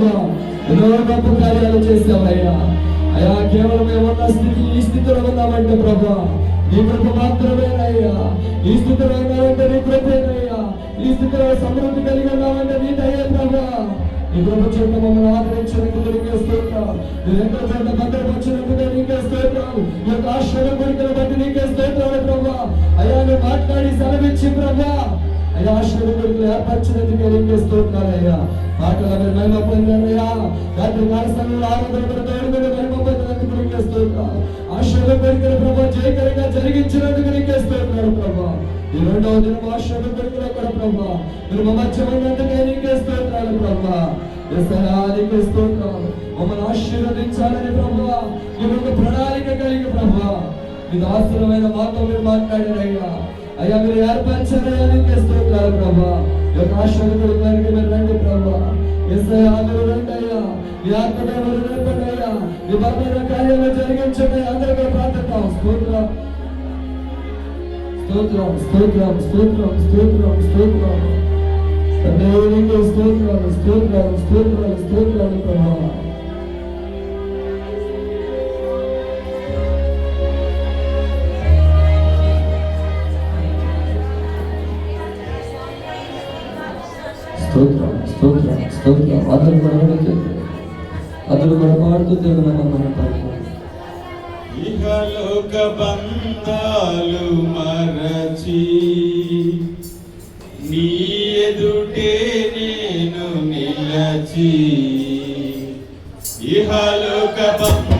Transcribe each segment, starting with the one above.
ప్రభా ఎన్నో గొప్ప కార్యాలు చేసావయ్యా అయ్యా. అయ్యా కేవలం ఏమన్నా స్థితి ఈ స్థితిలో ఉన్నామంటే ప్రభా నీ కృప మాత్రమేనయ్యా ఈ స్థితిలో ఉన్నామంటే నీ కృపేనయ్యా ఈ స్థితిలో సమృద్ధి కలిగి ఉన్నామంటే నీ దయ్యే ప్రభా. నీ కృప చేత మమ్మల్ని ఆదరించినందుకు నీకే స్తోత్రాలు. నీ ఎంతో చేత భద్రపరిచినందుకు నీకే స్తోత్రాలు. ఈ యొక్క ఆశ్రమ కోరికలు బట్టి నీకే స్తోత్రాలు ప్రభా. అయ్యా నువ్వు మాట్లాడి సెలవిచ్చి ప్రభా అయ్యా ఆశ్రమ కోరికలు ఏర్పరిచినందుకే నీకే అయ్యా? మాటల మీరు మహిమ పొందారయ్యా రాత్రి కాలస్థలంలో ఆరోగ్యంతో తోడు మీద మహిమ పొందినందుకు నీకే స్తోత్రాలు ఆశ్రమ కోరికలు ప్రభా జయకరంగా జరిగించినందుకు నీకే ప్రభా. ఈ రెండవ దినం ఆశ్రమ కోరికలు కూడా ప్రభా. మీరు మా మధ్య నీకే స్తోత్రాలు ప్రభా. ఎసరా మమ్మల్ని ఆశీర్వదించాలని ప్రభా. నీ యొక్క ప్రణాళిక కలిగి ప్రభా. మీ దాసులమైన మాతో మీరు మాట్లాడారయ్యా. అయ్యా మీరు ఏర్పరిచారయ్యా నీకే స్తోత్రాలు ప్రభా. యొక్క ఆశ్రమ కోరికలకి మీరు రండి ప్రభా. ఎస్ఐ అందరూ రండి అయ్యా. మీ ఆత్మదేవులు రండి అయ్యా. మీ బలమైన కార్యాలు జరిగించండి. అందరూ కూడా స్తోత్రం. స్తోత్రం స్తోత్రం స్తోత్రం స్తోత్రం స్తోత్రం. తండ్రి స్తోత్రాలు స్తోత్రాలు స్తోత్రాలు స్తోత్రాలు ప్రభావ స్తోత్రం స్తోత్రం స్తోత్రం. అందరూ కూడా అడుగుతుంది అందరూ కూడా పాడుతూ దేవుని మనం పాడుతుంది ఇహలోక బంధాలు మరచి నీ ఎదుటే నేను నిలచి ఇహలోక బంధాలు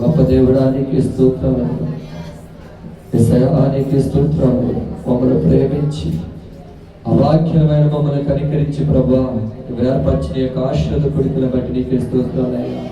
గొప్ప దేవుడానికి స్తోత్రం శయానికి స్తోత్రం మమ్మల్ని ప్రేమించి అవాఖ్యమైన మమ్మల్ని కనికరించి ప్రభా ఏర్పరిచిన యొక్క ఆశ్రద కొడుకుల బట్టి నీకు స్తోత్రాలయ్యా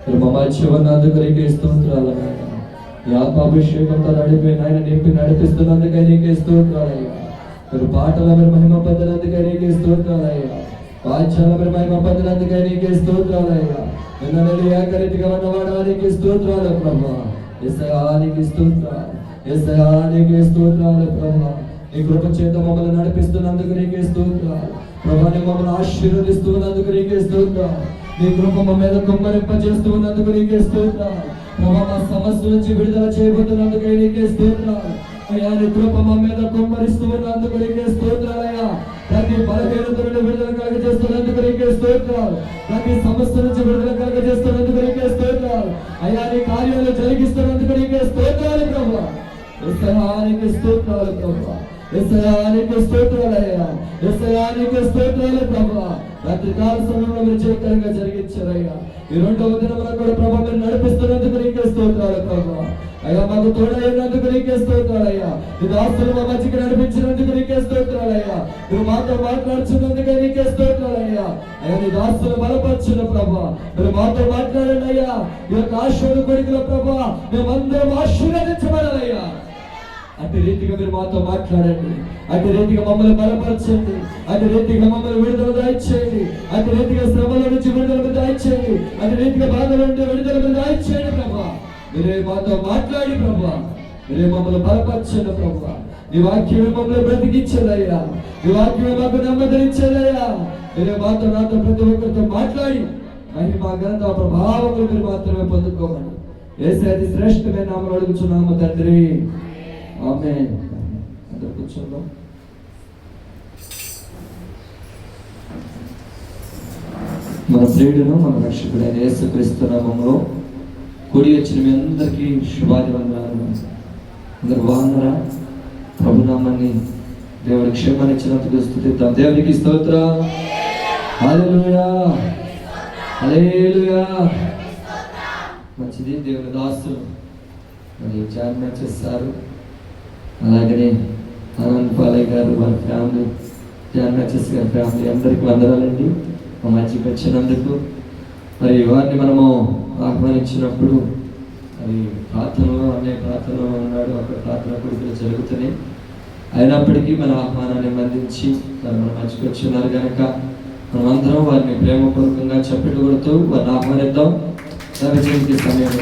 మీరు మమ్మల్ని శివనాథు కొరికి స్తోత్రాలయ్యా నీ ఆత్మాభిషేకంతో నడిపి నాయన నింపి నడిపిస్తున్నందుకే నీకే స్తోత్రాలయ్యా. మీరు పాటల మీరు మహిమ పొందినందుకే నీకే స్తోత్రాలయ్యా. వాచ్యాల మీరు మహిమ పొందినందుకే నీకే స్తోత్రాలయ్యా. నిన్నలు ఏకరీతిగా ఉన్నవాడానికి స్తోత్రాలు ప్రభా. ఎసయానికి స్తోత్రాలు ఎసయానికి స్తోత్రాలు ప్రభా. నీ కృప చేత మమ్మల్ని నడిపిస్తున్నందుకు నీకే స్తోత్రాలు. ప్రభాని మమ్మల్ని ఆశీర్వదిస్తున్నందుకు నీకే స్తోత్రాలు. నీ కృప మా మీద కుమ్మరింప చేస్తున్నందుకు నీకే స్తోత్రాలు. ప్రభా మా సమస్య నుంచి విడుదల చేయబోతున్నందుకు నీకే స్తోత్రాలు. అయ్యా నీ కృప మా మీద కుమ్మరిస్తూ ఉన్నందుకు నీకే స్తోత్రాలయ్యా ప్రతి బలహీనతను విడుదల విడుదల కలగజేస్తున్నందుకు నీకే స్తోత్రాలు. ప్రతి సమస్య నుంచి విడుదల కలగజేస్తున్నందుకు నీకే స్తోత్రాలు. అయ్యా నీ కార్యాలు జరిగిస్తున్నందుకు నీకే స్తోత్రాలు ప్రభా. ఎసయానికి స్తోత్రాలు ప్రభా. ఎసయానికి స్తోత్రాలయ్యా ఎసయానికి స్తోత్రాలు ప్రభా. రాత్రి కాల సమయంలో మీరు చేయకరంగా జరిగించారయ్యా. ఈ రెండవ దినమున కూడా ప్రభా మీరు నడిపిస్తున్నందుకు నీకే స్తోత్రాలు ప్రభా. అయ్యా మాకు తోడైనందుకు నీకే స్తోత్రాలయ్యా నీ దాస్తులు మా మధ్యకి నడిపించినందుకు నీకే స్తోత్రాలయ్యా నువ్వు మాతో మాట్లాడుతున్నందుకే నీకే స్తోత్రాలయ్యా అయ్యా. నీ దాస్తులు బలపరచిన ప్రభా. మీరు మాతో మాట్లాడండి అయ్యా. ఈ యొక్క ఆశ్రద కొడుకుల ప్రభా. మేమందరం ఆశీర్వదించబడాలయ్యా. అటు రీతిగా మీరు మాతో మాట్లాడండి. అటు రీతిగా మమ్మల్ని బలపరచండి. అటు రీతిగా మమ్మల్ని విడుదల దాయిచ్చేయండి. అటు రీతిగా శ్రమల నుంచి విడుదల దాయిచ్చేయండి. దాయిచేయండి అటు రీతిగా బాధల నుండి విడుదల దాయిచ్చేయండి ప్రభా. మీరే మాతో మాట్లాడి ప్రభా. మీరే మమ్మల్ని బలపరచండి ప్రభా. నీ వాక్యమే మమ్మల్ని బ్రతికించదయ్యా నీ వాక్యమే మాకు నెమ్మదినిచ్చేదయ్యా. మీరే మాతో నాతో ప్రతి ఒక్కరితో మాట్లాడి మహిమ ఘనత ప్రభావములు మీరు మాత్రమే పొందుకోమని. ఏసే అతి శ్రేష్టమైన నామలు అడుగుచున్నాము తండ్రి. ఆమె అందరు కూర్చుందాం మన ప్రియుడును మన రక్షకుడైన యేసుక్రీస్తు నామంలో కూడి వచ్చిన మీ అందరికీ శుభాభివందనాలు అందరు బాగున్నారా ప్రభునామాన్ని దేవుడి క్షేమాన్ని ఇచ్చినందుకు స్థుతిద్దాం దేవునికి స్తోత్ర హల్లెలూయా హల్లెలూయా మంచిది దేవుని దాసులు మరి జాయిన్ చేస్తారు అలాగనే ఆనంద్ పాలయ్య గారు వాళ్ళ ఫ్యామిలీ జాన్ మ్యాచెస్ గారి ఫ్యామిలీ అందరికీ వందనాలండి. మా మధ్యకి వచ్చినందుకు మరి వారిని మనము ఆహ్వానించినప్పుడు మరి ప్రార్థనలో అనే ప్రార్థనలో ఉన్నాడు అక్కడ ప్రార్థన కొడుకులు జరుగుతున్నాయి. అయినప్పటికీ మన ఆహ్వానాన్ని మందించి మరి మన మధ్యకి వచ్చినారు కనుక మనమందరం వారిని ప్రేమపూర్వకంగా చెప్పిన కొడుతూ వారిని ఆహ్వానిద్దాం. సరే సమయం